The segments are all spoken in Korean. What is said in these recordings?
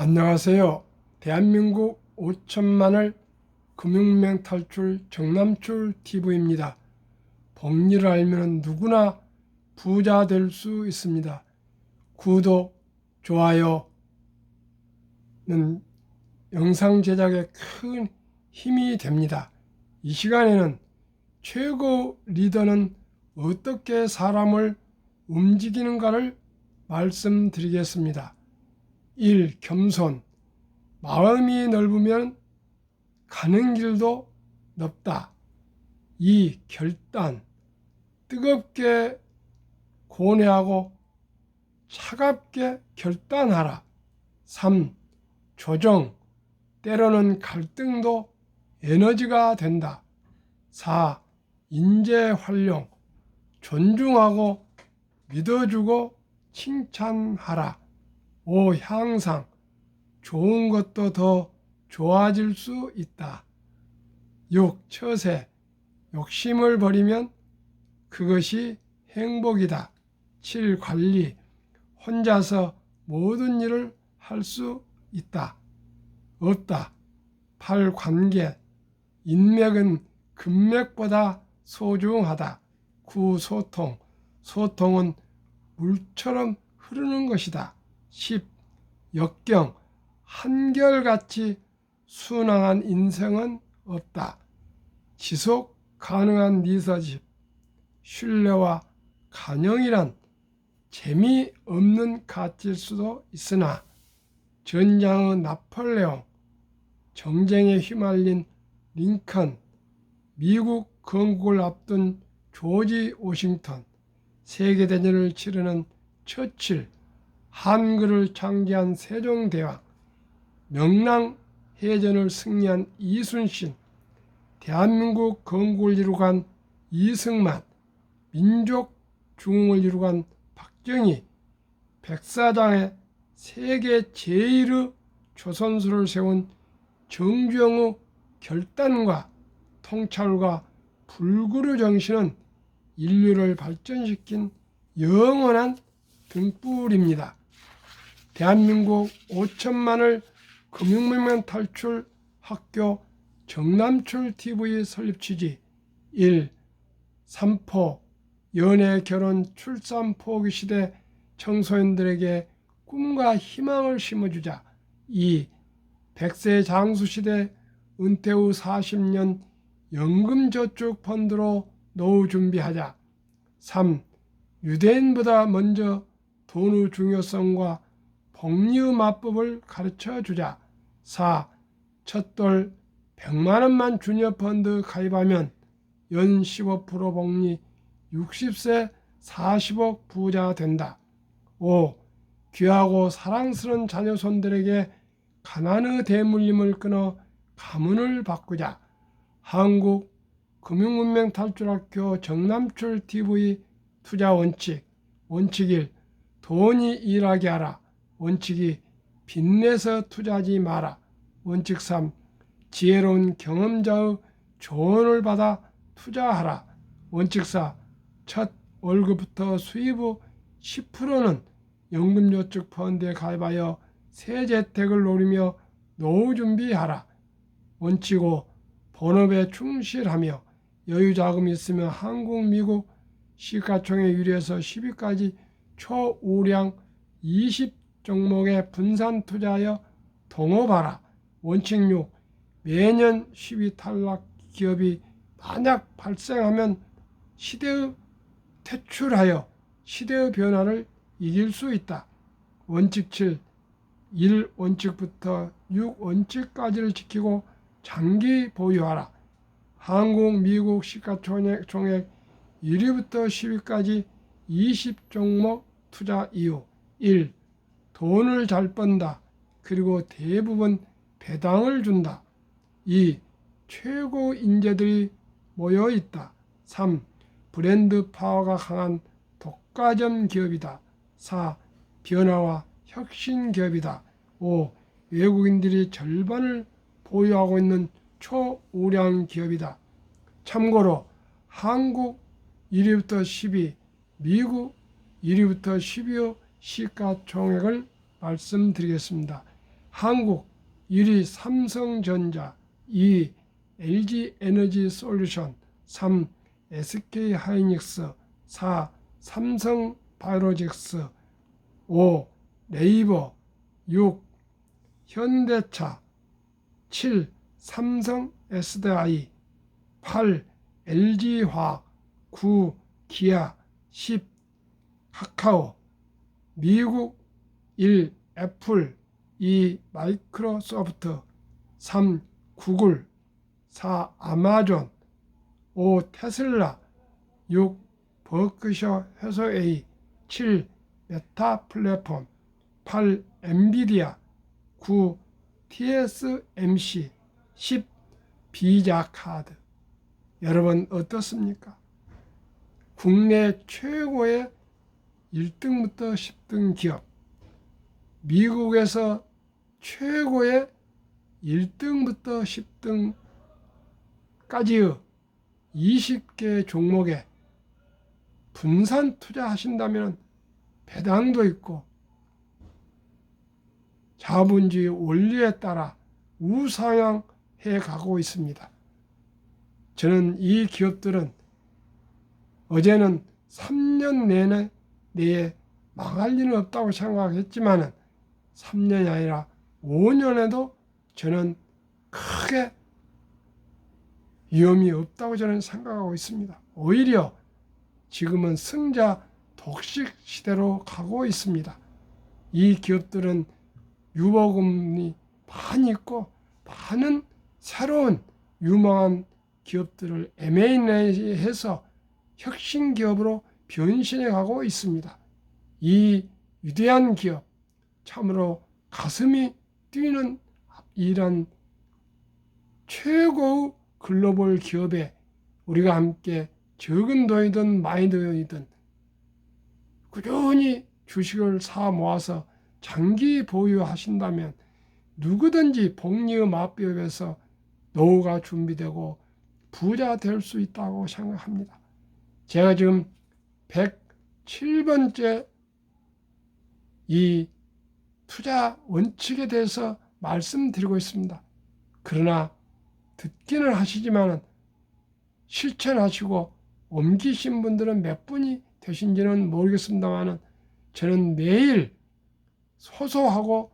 안녕하세요. 대한민국 5천만을 금융맹 탈출 정남출 TV입니다. 복리를 알면 누구나 부자 될 수 있습니다. 구독, 좋아요는 영상 제작에 큰 힘이 됩니다. 이 시간에는 최고 리더는 어떻게 사람을 움직이는가를 말씀드리겠습니다. 1. 겸손. 마음이 넓으면 가는 길도 넓다. 2. 결단. 뜨겁게 고뇌하고 차갑게 결단하라. 3. 조정. 때로는 갈등도 에너지가 된다. 4. 인재 활용. 존중하고 믿어주고 칭찬하라. 5. 향상. 좋은 것도 더 좋아질 수 있다. 6. 처세. 욕심을 버리면 그것이 행복이다. 7. 관리. 혼자서 모든 일을 할 수 있다. 없다. 8. 관계. 인맥은 금맥보다 소중하다. 9. 소통. 소통은 물처럼 흐르는 것이다. 10. 역경. 한결같이 순항한 인생은 없다. 지속 가능한 리서치. 신뢰와 간영이란 재미없는 가치일 수도 있으나 전장의 나폴레옹, 정쟁에 휘말린 링컨, 미국 건국을 앞둔 조지 오싱턴, 세계대전을 치르는 처칠, 한글을 창제한 세종대왕, 명랑해전을 승리한 이순신, 대한민국 건국을 이루간 이승만, 민족 중흥을 이루간 박정희, 백사장의 세계 제1의 조선수를 세운 정주영의 결단과 통찰과 불구류 정신은 인류를 발전시킨 영원한 등불입니다. 대한민국 5천만을 금융명명 탈출 학교 정남출 TV 설립 취지 1. 삼포 연애 결혼 출산 포기 시대 청소년들에게 꿈과 희망을 심어주자 2. 100세 장수 시대 은퇴 후 40년 연금저축 펀드로 노후 준비하자 3. 유대인보다 먼저 돈의 중요성과 복리의 마법을 가르쳐 주자. 4. 첫돌 100만 원만 주녀 펀드 가입하면 연 15% 복리 60세 40억 부자 된다. 5. 귀하고 사랑스러운 자녀손들에게 가난의 대물림을 끊어 가문을 바꾸자. 한국 금융문명 탈출학교 정남출 TV 투자 원칙 원칙 1. 돈이 일하게 하라. 원칙 2. 빚내서 투자하지 마라. 원칙 3. 지혜로운 경험자의 조언을 받아 투자하라. 원칙 4. 첫 월급부터 수입 후 10%는 연금저축 펀드에 가입하여 새 재택을 노리며 노후 준비하라. 원칙 5. 본업에 충실하며 여유 자금이 있으면 한국, 미국 시가총액 1위에서 10위까지 초우량 20 종목에 분산 투자하여 동업하라. 원칙 6. 매년 10위 탈락 기업이 만약 발생하면 시대의 퇴출하여 시대의 변화를 이길 수 있다. 원칙 7. 1 원칙부터 6 원칙까지를 지키고 장기 보유하라. 한국, 미국 시가총액 총액 1위부터 10위까지 20종목 투자 이유 1. 돈을 잘 번다. 그리고 대부분 배당을 준다. 2. 최고 인재들이 모여 있다. 3. 브랜드 파워가 강한 독과점 기업이다. 4. 변화와 혁신 기업이다. 5. 외국인들이 절반을 보유하고 있는 초우량 기업이다. 참고로 한국 1위부터 10위, 미국 1위부터 10위 시가총액을 말씀드리겠습니다. 한국 1위 삼성전자 2위 LG에너지 솔루션 3 SK하이닉스 4 삼성바이오로직스 5 네이버 6 현대차 7 삼성 SDI 8 LG화학 9 기아 10 카카오 미국 1 애플 2 마이크로소프트 3 구글 4 아마존 5 테슬라 6 버크셔 해서A 7 메타 플랫폼 8 엔비디아 9 TSMC 10 비자 카드 여러분 어떻습니까? 국내 최고의 1등부터 10등 기업 미국에서 최고의 1등부터 10등까지의 20개 종목에 분산 투자하신다면 배당도 있고 자본주의 원리에 따라 우상향해 가고 있습니다. 저는 이 기업들은 어제는 3년 내내 내에 망할 일은 없다고 생각했지만 3년이 아니라 5년에도 저는 크게 위험이 없다고 저는 생각하고 있습니다. 오히려 지금은 승자 독식 시대로 가고 있습니다. 이 기업들은 유보금이 많이 있고 많은 새로운 유망한 기업들을 M&A해서 혁신 기업으로 변신해 가고 있습니다. 이 위대한 기업 참으로 가슴이 뛰는 이런 최고의 글로벌 기업에 우리가 함께 적은 돈이든 많이 돈이든 꾸준히 주식을 사 모아서 장기 보유하신다면 누구든지 복리의 맛비업에서 노후가 준비되고 부자 될 수 있다고 생각합니다. 제가 지금 107번째 이 투자 원칙에 대해서 말씀드리고 있습니다. 그러나 듣기는 하시지만 실천하시고 옮기신 분들은 몇 분이 되신지는 모르겠습니다만 저는 매일 소소하고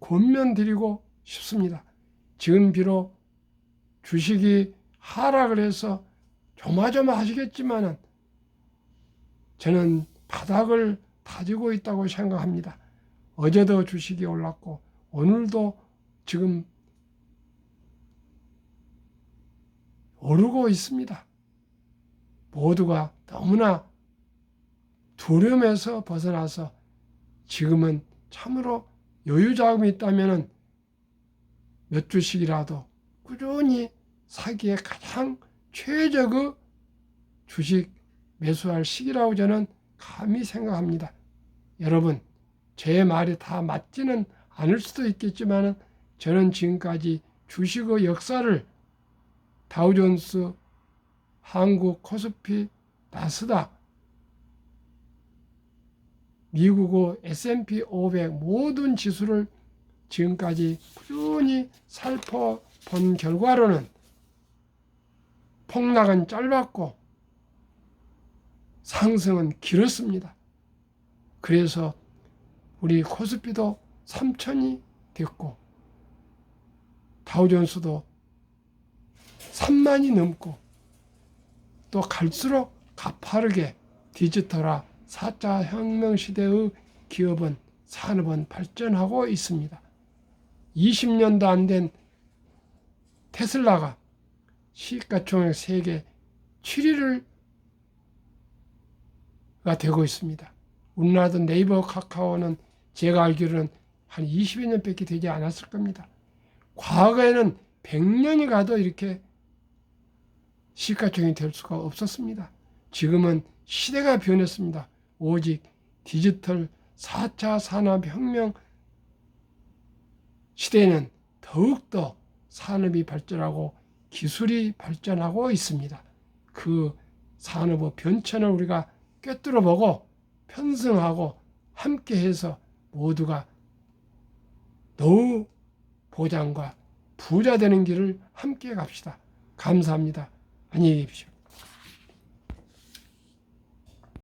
권면드리고 싶습니다. 지금 비록 주식이 하락을 해서 조마조마 하시겠지만 저는 바닥을 다지고 있다고 생각합니다. 어제도 주식이 올랐고 오늘도 지금 오르고 있습니다. 모두가 너무나 두려움에서 벗어나서 지금은 참으로 여유 자금이 있다면 몇 주씩이라도 꾸준히 사기에 가장 최적의 주식 매수할 시기라고 저는 감히 생각합니다. 여러분, 제 말이 다 맞지는 않을 수도 있겠지만 저는 지금까지 주식의 역사를 다우존스, 한국 코스피, 나스닥, 미국의 S&P 500 모든 지수를 지금까지 꾸준히 살펴본 결과로는 폭락은 짧았고 상승은 길었습니다. 그래서 우리 코스피도 3천이 됐고 다우존스도 3만이 넘고 또 갈수록 가파르게 디지털화 4차 혁명 시대의 기업은 산업은 발전하고 있습니다. 20년도 안 된 테슬라가 시가총액 세계 7위를 가 되고 있습니다. 우리나라도 네이버 카카오는 제가 알기로는 한 20여 년밖에 되지 않았을 겁니다. 과거에는 100년이 가도 이렇게 시가총이 될 수가 없었습니다. 지금은 시대가 변했습니다. 오직 디지털 4차 산업혁명 시대에는 더욱더 산업이 발전하고 기술이 발전하고 있습니다. 그 산업의 변천을 우리가 꿰뚫어 보고 편승하고 함께 해서 모두가 노후 보장과 부자 되는 길을 함께 갑시다. 감사합니다. 안녕히 계십시오.